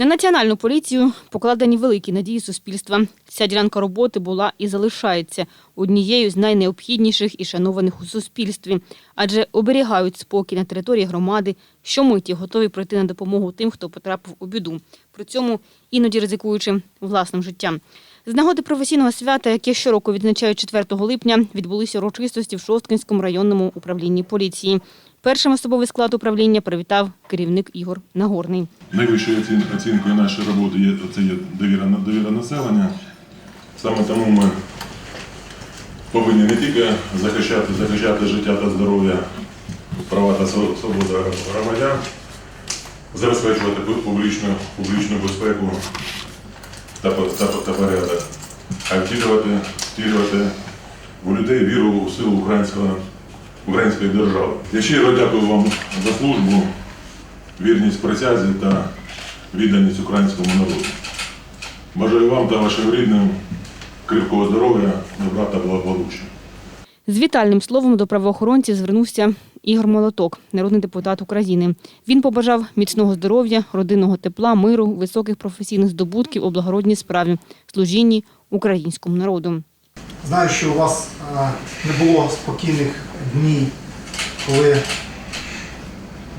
На національну поліцію покладені великі надії суспільства. Ця ділянка роботи була і залишається однією з найнеобхідніших і шанованих у суспільстві, адже оберігають спокій на території громади, щомиті готові прийти на допомогу тим, хто потрапив у біду. При цьому іноді ризикуючи власним життям. З нагоди професійного свята, яке щороку відзначають 4 липня, відбулися урочистості в Шосткинському районному управлінні поліції. Першим особовий склад управління привітав керівник Ігор Нагорний. Найвищою оцін- оцінкою нашої роботи є це є довіра, довіра населення. Саме тому ми повинні не тільки захищати, захищати життя та здоров'я, права та свободу громадян, забезпечувати публічну, публічну безпеку та, та, та порядок, а втілювати, втілювати у людей віру у силу українського, української держави. Я щиро дякую вам за службу вірність присязі та відданість українському народу. Бажаю вам та вашим рідним крепкого здоров'я, добра та благополуччя. З вітальним словом до правоохоронців звернувся Ігор Молоток, народний депутат України. Він побажав міцного здоров'я, родинного тепла, миру, високих професійних здобутків у благородній справі, служінні українському народу. Знаю, що у вас не було спокійних днів, коли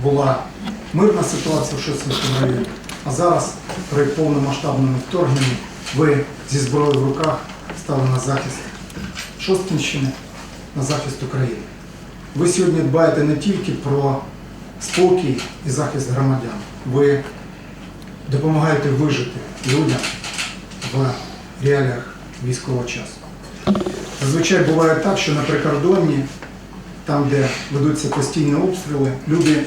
була мирна ситуація в Шосткинському районі, а зараз при повномасштабному вторгненні ви зі зброєю в руках стали на захист Шосткінщини, на захист України. Ви сьогодні дбаєте не тільки про спокій і захист громадян, ви допомагаєте вижити людям в реаліях військового часу. Зазвичай буває так, що на прикордонні, там, де ведуться постійні обстріли, люди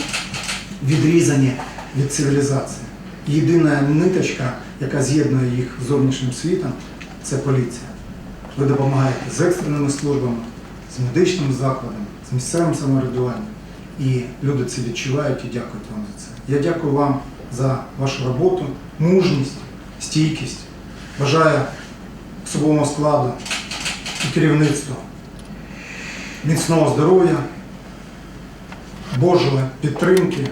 відрізані від цивілізації. Єдина ниточка, яка з'єднує їх з зовнішнім світом, це поліція. Ви допомагаєте з екстреними службами, з медичними закладами, з місцевим самоврядуванням. І люди це відчувають і дякують вам за це. Я дякую вам за вашу роботу, мужність, стійкість. Бажаю особовому складу і керівництву міцного здоров'я, Божої підтримки,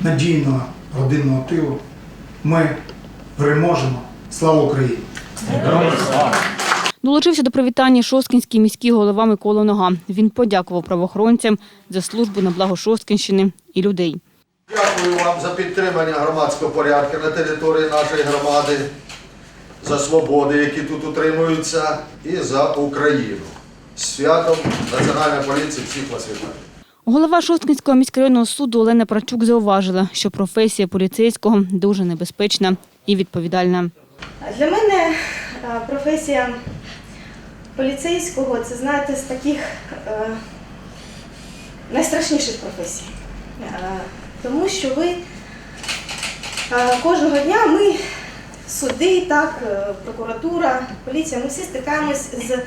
надійного родинного тилу. Ми переможемо. Слава Україні! Долучився до привітання Шосткінський міський голова Микола Нога. Він подякував правоохоронцям за службу на благо Шосткінщини і людей. Дякую вам за підтримання громадського порядку на території нашої громади, за свободи, які тут утримуються, і за Україну. З Святом Національної поліції всіх вас вітаю. Голова Шосткінського міськрайонного суду Олена Прачук зауважила, що професія поліцейського дуже небезпечна і відповідальна. Для мене е, професія поліцейського це знаєте з таких е, найстрашніших професій. Е, тому що ви е, кожного дня ми, суди, так, е, прокуратура, поліція, ми всі стикаємось з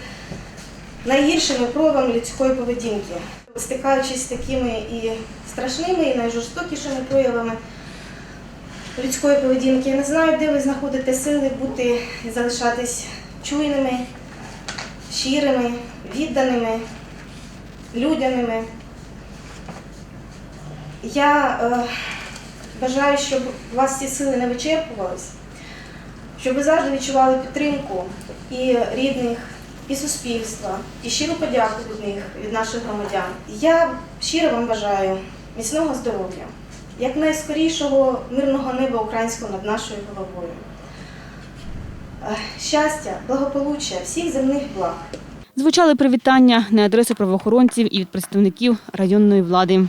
найгіршими проявами людської поведінки, стикаючись з такими і страшними, і найжорстокішими проявами людської поведінки. Я не знаю, де ви знаходите сили бути і залишатись чуйними, щирими, відданими, людяними. Я е, бажаю, щоб у вас ці сили не вичерпувались, щоб ви завжди відчували підтримку і рідних, і суспільства, і щиру подяку від них, від наших громадян. Я щиро вам бажаю міцного здоров'я, якнайскорішого мирного неба українського над нашою головою. Е, Щастя, благополуччя, всіх земних благ. Звучали привітання на адресу правоохоронців і від представників районної влади.